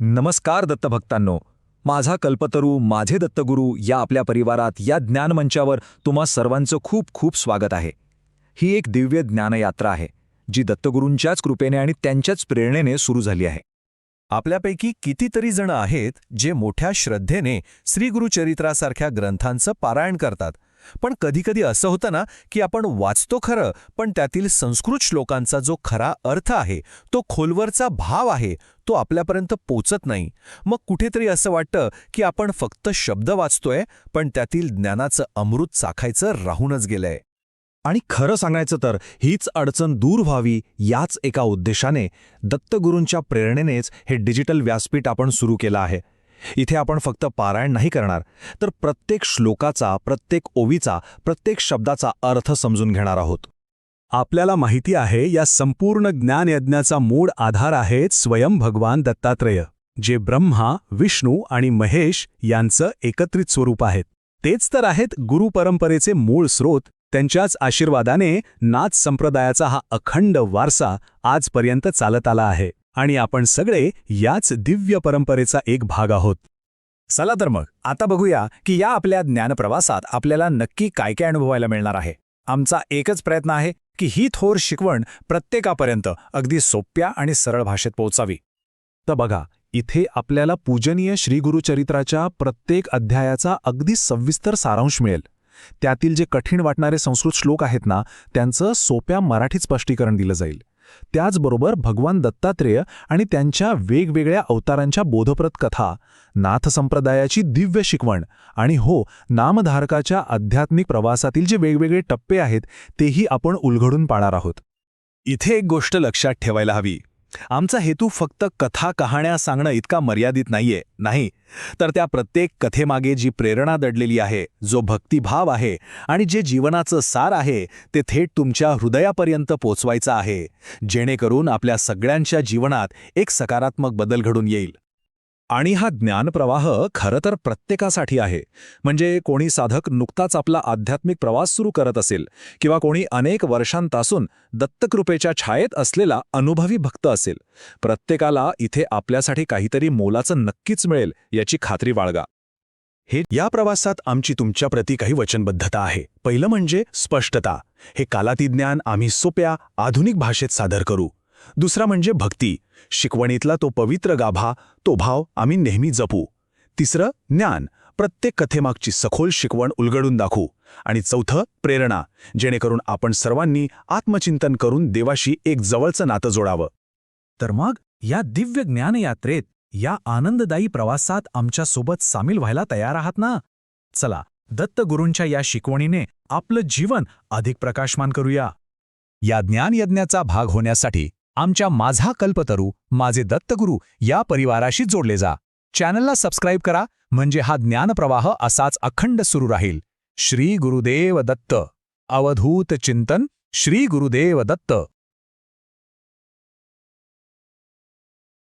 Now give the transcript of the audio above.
नमस्कार दत्तभक्तांनो. माझा कल्पतरू माझे दत्तगुरू या आपल्या परिवारात या ज्ञानमंचावर तुम्हा सर्वांचं खूप खूप स्वागत आहे. ही एक दिव्य ज्ञानयात्रा आहे जी दत्तगुरूंच्याच कृपेने आणि त्यांच्याच प्रेरणेने सुरू झाली आहे. आपल्यापैकी कितीतरी जण आहेत जे मोठ्या श्रद्धेने श्रीगुरुचरित्रासारख्या ग्रंथांचं पारायण करतात पण कधीकधी असं होतं ना की आपण वाचतो खरं पण त्यातील संस्कृत श्लोकांचा जो खरा अर्थ आहे तो खोलवरचा भाव आहे तो आपल्यापर्यंत पोचत नाही. मग कुठेतरी असं वाटतं की आपण फक्त शब्द वाचतोय पण त्यातील ज्ञानाचं अमृत चाखायचं राहूनच गेलंय. आणि खरं सांगायचं तर हीच अडचण दूर व्हावी याच एका उद्देशाने दत्तगुरूंच्या प्रेरणेनेच हे डिजिटल व्यासपीठ आपण सुरू केलं आहे. इथे आपण फक्त पारायण नाही करणार तर प्रत्येक श्लोकाचा प्रत्येक ओवीचा प्रत्येक शब्दाचा अर्थ समजून घेणार आहोत. आपल्याला माहिती आहे या संपूर्ण ज्ञानयज्ञाचा मूळ आधार आहेत स्वयं भगवान दत्तात्रेय जे ब्रह्मा विष्णू आणि महेश यांचं एकत्रित स्वरूप आहेत. तेच तर आहेत गुरु परंपरेचे मूळ स्रोत त्यांच्याच आशीर्वादाने नाथ संप्रदायाचा हा अखंड वारसा आजपर्यंत चालत आला आहे. आणि आपण सगळे याच दिव्य परंपरेचा एक भाग आहोत. चला तर मग आता बघूया की या आपल्या ज्ञानप्रवासात आपल्याला नक्की काय काय अनुभवायला मिळणार आहे. आमचा एकच प्रयत्न आहे की ही थोर शिकवण प्रत्येकापर्यंत अगदी सोप्या आणि सरळ भाषेत पोहोचावी. तर बघा इथे आपल्याला पूजनीय श्रीगुरुचरित्राच्या प्रत्येक अध्यायाचा अगदी सविस्तर सारांश मिळेल. त्यातील जे कठीण वाटणारे संस्कृत श्लोक आहेत ना त्यांचं सोप्या मराठीत स्पष्टीकरण दिलं जाईल. त्याचबरोबर भगवान दत्तात्रेय आणि त्यांच्या वेगवेगळ्या अवतारांच्या बोधप्रद कथा नाथ संप्रदायाची दिव्य शिकवण आणि हो नामधारकाच्या आध्यात्मिक प्रवासातील जे वेगवेगळे टप्पे आहेत तेही आपण उलघडून पाहणार आहोत. इथे एक गोष्ट लक्षात ठेवायला हवी. आमचा हेतू फक्त कथा कहाण्या सांगणं इतका मर्यादित नाहीये नाही? तर त्या प्रत्येक कथेमागे जी प्रेरणा दडलेली आहे जो भक्तिभाव आहे आणि जे जीवनाचं सार आहे ते थेट तुमच्या हृदयापर्यंत पोचवायचं आहे जेणेकरून आपल्या सगळ्यांच्या जीवनात एक सकारात्मक बदल घडून येईल. आणि हा ज्ञानप्रवाह खरं तर प्रत्येकासाठी आहे. म्हणजे कोणी साधक नुकताच आपला आध्यात्मिक प्रवास सुरू करत असेल किंवा कोणी अनेक वर्षांपासून दत्तकृपेच्या छायेत असलेला अनुभवी भक्त असेल प्रत्येकाला इथे आपल्यासाठी काहीतरी मोलाचं नक्कीच मिळेल याची खात्री बाळगा. हे या प्रवासात आमची तुमच्याप्रती काही वचनबद्धता आहे. पहिलं म्हणजे स्पष्टता. हे कालाती ज्ञान आम्ही सोप्या आधुनिक भाषेत सादर करू. दुसरा म्हणजे भक्ती. शिकवणीतला तो पवित्र गाभा तो भाव आम्ही नेहमी जपू. तिसरं ज्ञान. प्रत्येक कथेमागची सखोल शिकवण उलगडून दाखवू. आणि चौथं प्रेरणा. जेणेकरून आपण सर्वांनी आत्मचिंतन करून देवाशी एक जवळचं नातं जोडावं. तर मग या दिव्य ज्ञानयात्रेत या आनंददायी प्रवासात आमच्यासोबत सामील व्हायला तयार आहात ना? चला दत्तगुरूंच्या या शिकवणीने आपलं जीवन अधिक प्रकाशमान करूया. या ज्ञानयज्ञाचा भाग होण्यासाठी आमच्या माझा कल्पतरू माझे दत्तगुरू या परिवाराशी जोडले जा. चॅनलला सबस्क्राईब करा म्हणजे हा ज्ञानप्रवाह असाच अखंड सुरू राहील. श्री गुरुदेव दत्त. अवधूत चिंतन श्री गुरुदेव दत्त.